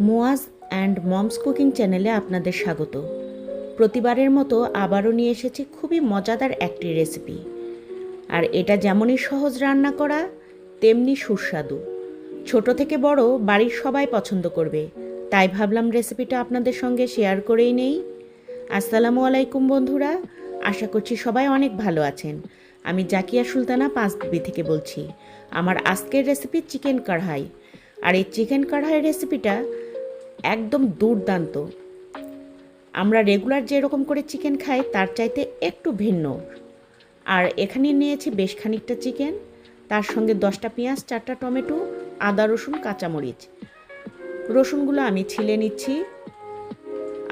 Muaz and moms cooking চ্যানেলে আপনাদের স্বাগত। প্রতিবারের মতো আবারও নিয়ে এসেছি খুবই মজাদার একটি রেসিপি। আর এটা যেমনই সহজ রান্না করা, তেমনি সুস্বাদু। ছোট থেকে বড় বাড়ির সবাই পছন্দ করবে। তাই ভাবলাম রেসিপিটা আপনাদের সঙ্গে শেয়ার করেই নেই। আসসালামু আলাইকুম বন্ধুরা, আশা করছি সবাই অনেক ভালো আছেন। আমি জাকিয়া সুলতানা পাঁচ পাঁচবিবি থেকে বলছি, আমার আজকের রেসিপি চিকেন কড়াই। আর এই চিকেন কড়াই রেসিপিটা একদম দুর্দান্ত। আমরা রেগুলার যেরকম করে চিকেন খাই, তার চাইতে একটু ভিন্ন। আর এখানে নিয়েছি বেশ খানিকটা চিকেন, তার সঙ্গে দশটা পেঁয়াজ, চারটা টমেটো, আদা, রসুন, কাঁচামরিচ। রসুনগুলো আমি ছিলে নিচ্ছি,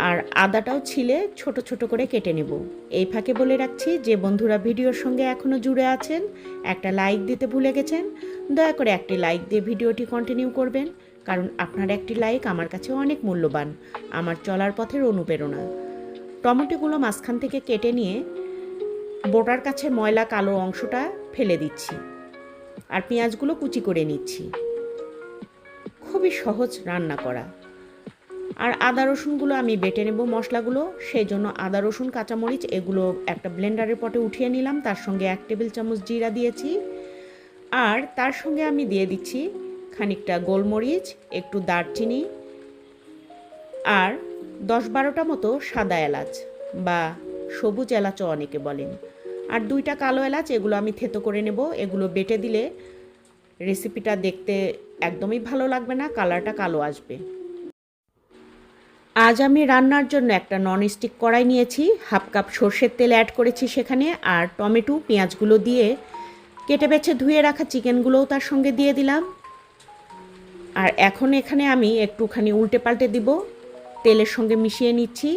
আর আদাটাও ছিলে ছোট ছোট করে কেটে নেব। এই ফাঁকে বলে রাখছি, যে বন্ধুরা ভিডিওর সঙ্গে এখনও জুড়ে আছেন, একটা লাইক দিতে ভুলে গেছেন, দয়া করে একটি লাইক দিয়ে ভিডিওটি কন্টিনিউ করবেন। কারণ আপনার একটি লাইক আমার কাছে অনেক মূল্যবান। আমার চলার পথের অনুপ্রেরণা। টমেটোগুলো মাঝখান থেকে কেটে নিয়ে বোটার কাছে ময়লা কালো অংশটা ফেলে দিচ্ছি আর পেঁয়াজগুলো কুচি করে নিচ্ছি। খুবই সহজ রান্না করা। আর আদা রসুনগুলো আমি বেটে নেব মশলাগুলো সেই জন্য আদা রসুন, কাঁচামরিচ এগুলো একটা ব্লেন্ডারের পটে উঠিয়ে নিলাম, তার সঙ্গে এক টেবিল চামচ জিরা দিয়েছি। আর তার সঙ্গে আমি দিয়ে দিচ্ছি খানিকটা গোলমরিচ, একটু দারচিনি আর দশ বারোটা মতো সাদা এলাচ বা সবুজ এলাচও অনেকে বলেন। আর দুইটা কালো এলাচ, এগুলো আমি থেতো করে নেব। এগুলো বেটে দিলে রেসিপিটা দেখতে একদমই ভালো লাগবে না, কালারটা কালো আসবে। আজ আমি রান্নার জন্য একটা ননস্টিক কড়াই নিয়েছি। হাফ কাপ সর্ষের তেল অ্যাড করেছি সেখানে আর টমেটো, পেঁয়াজগুলো দিয়ে কেটে বেছে ধুয়ে রাখা চিকেনগুলোও তার সঙ্গে দিয়ে দিলাম। আর এখন এখানে আমি একটুখানি উল্টে পাল্টে দিব। তেলের সঙ্গে মিশিয়ে নিচ্ছি।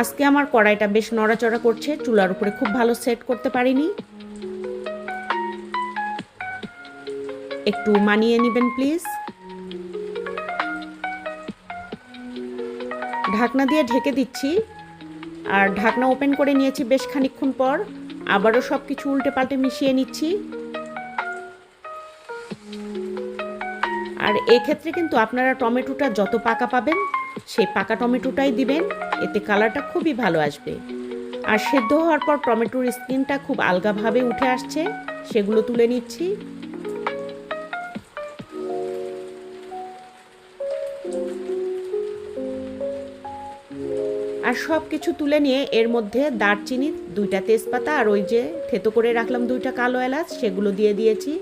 আজকে আমার কড়াইটা বেশ নড়াচড়া করছে, চুলার উপরে খুব ভালো সেট করতে পারিনি। একটু মানিয়ে নেবেন প্লিজ ঢাকনা দিয়ে ঢেকে দিচ্ছি। আর ঢাকনা ওপেন করে নিয়েছি বেশ খানিক্ষণ পর। আবারও সব কিছু উল্টে পাল্টে মিশিয়ে নিচ্ছি। আর এক্ষেত্রে কিন্তু আপনারা টমেটোটা যত পাকা পাবেন, সেই পাকা টমেটোটাই দিবেন। এতে কালারটা খুবই ভালো আসবে। আর সেদ্ধ হওয়ার পর টমেটোর স্কিনটা খুব আলগাভাবে উঠে আসছে। সেগুলো তুলে নিচ্ছি। আর সব কিছু তুলে নিয়ে এর মধ্যে দারচিনি, দুইটা তেজপাতা আর ওই যে থেতো করে রাখলাম দুইটা কালো এলাচ, সেগুলো দিয়ে দিয়েছি।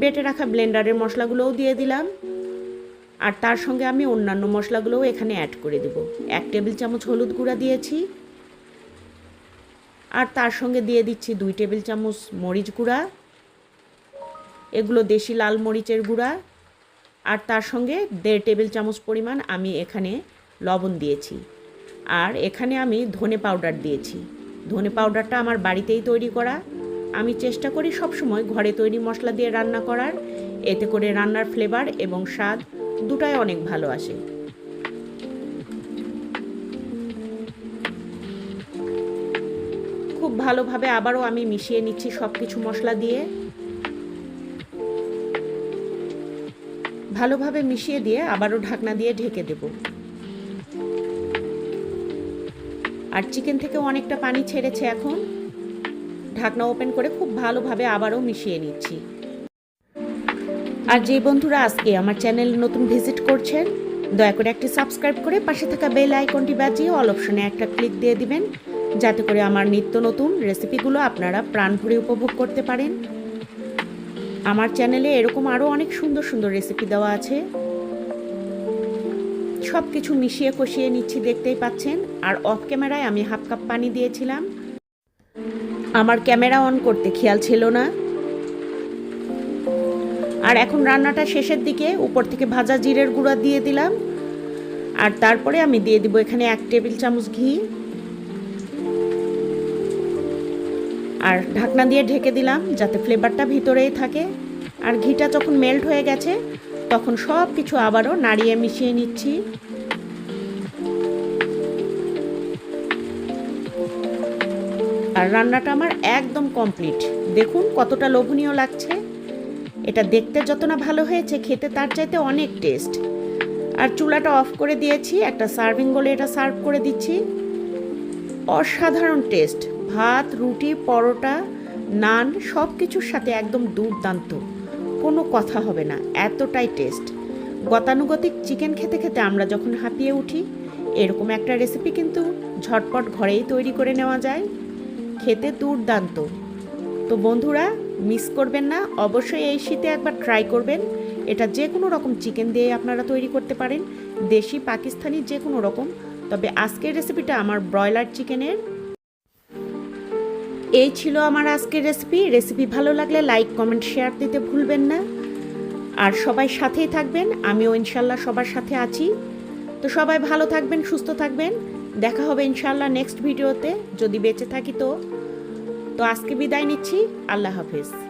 বেটে রাখা ব্লেন্ডারের মশলাগুলোও দিয়ে দিলাম। আর তার সঙ্গে আমি অন্যান্য মশলাগুলোও এখানে অ্যাড করে দেব। এক টেবিল চামচ হলুদ গুঁড়া দিয়েছি। আর তার সঙ্গে দিয়ে দিচ্ছি দুই টেবিল চামচ মরিচ গুঁড়া। এগুলো দেশি লাল মরিচের গুঁড়া। আর তার সঙ্গে দেড় টেবিল চামচ পরিমাণ আমি এখানে লবণ দিয়েছি। আর এখানে আমি ধনে পাউডার দিয়েছি। ধনে পাউডারটা আমার বাড়িতেই তৈরি করা। আমি চেষ্টা করি সবসময় ঘরে তৈরি মশলা দিয়ে রান্না করার। এতে করে রান্নার ফ্লেভার এবং স্বাদ দুটাই অনেক ভালো আসে। খুব ভালোভাবে আবারও আমি মিশিয়ে নিচ্ছি সব কিছু মশলা দিয়ে। ভালোভাবে মিশিয়ে দিয়ে আবারও ঢাকনা দিয়ে ঢেকে দেব। আর চিকেন থেকে অনেকটা পানি ছেড়েছে এখন। ঢাকনা ওপেন করে খুব ভালোভাবে আবারও মিশিয়ে নিচ্ছি। আর যে বন্ধুরা আজকে আমার চ্যানেল নতুন ভিজিট করছেন, দয়া করে একটি সাবস্ক্রাইব করে পাশে থাকা বেল আইকনটি বাজিয়ে অল অপশনে একটা ক্লিক দিয়ে দিবেন, যাতে করে আমার নিত্য নতুন রেসিপিগুলো আপনারা প্রাণ ভরে উপভোগ করতে পারেন। আমার চ্যানেলে এরকম আরও অনেক সুন্দর সুন্দর রেসিপি দেওয়া আছে। সব কিছু মিশিয়ে কষিয়ে নিচ্ছি, দেখতেই পাচ্ছেন। আর অফ ক্যামেরায় আমি হাফ কাপ পানি দিয়েছিলাম। আমার ক্যামেরা অন করতে খেয়াল ছিল না। আর এখন রান্নাটা শেষের দিকে, উপর থেকে ভাজা জিরের গুঁড়া দিয়ে দিলাম। আর তারপরে আমি দিয়ে দিব এখানে এক টেবিল চামচ ঘি। আর ঢাকনা দিয়ে ঢেকে দিলাম যাতে ফ্লেভারটা ভিতরেই থাকে। আর ঘিটা যখন মেল্ট হয়ে গেছে, তখন সব কিছু আবারও নাড়িয়ে মিশিয়ে নিচ্ছি। আর রান্নাটা আমার একদম কমপ্লিট দেখুন কতটা লোভনীয় লাগছে। এটা দেখতে যত না ভালো হয়েছে, খেতে তার চাইতে অনেক টেস্ট আর চুলাটা অফ করে দিয়েছি, একটা সার্ভিং বলে এটা সার্ভ করে দিচ্ছি। অসাধারণ টেস্ট ভাত, রুটি, পরোটা, নান সব কিছুর সাথে একদম দুর্দান্ত। কোনো কথা হবে না, এতটাই টেস্ট গতানুগতিক চিকেন খেতে খেতে আমরা যখন হাঁপিয়ে উঠি, এরকম একটা রেসিপি কিন্তু ঝটপট ঘরেই তৈরি করে নেওয়া যায়। খেতে দুর্দান্ত। তো বন্ধুরা মিস করবেন না, অবশ্যই এই শীতে একবার ট্রাই করবেন। এটা যে কোনো রকম চিকেন দিয়ে আপনারা তৈরি করতে পারেন, দেশি, পাকিস্তানি যে কোনো রকম। তবে আজকের রেসিপিটা আমার ব্রয়লার চিকেনের এই ছিল আমার আজকের রেসিপি রেসিপি ভালো লাগলে লাইক কমেন্ট শেয়ার দিতে ভুলবেন না। আর সবাই সাথেই থাকবেন, আমিও ইনশাল্লাহ সবার সাথে আছি। তো সবাই ভালো থাকবেন, সুস্থ থাকবেন। দেখা হবে ইনশাল্লাহ নেক্সট ভিডিওতে যদি বেঁচে থাকি তো। তো আজকে বিদায় নিচ্ছি। আল্লাহ হাফিজ।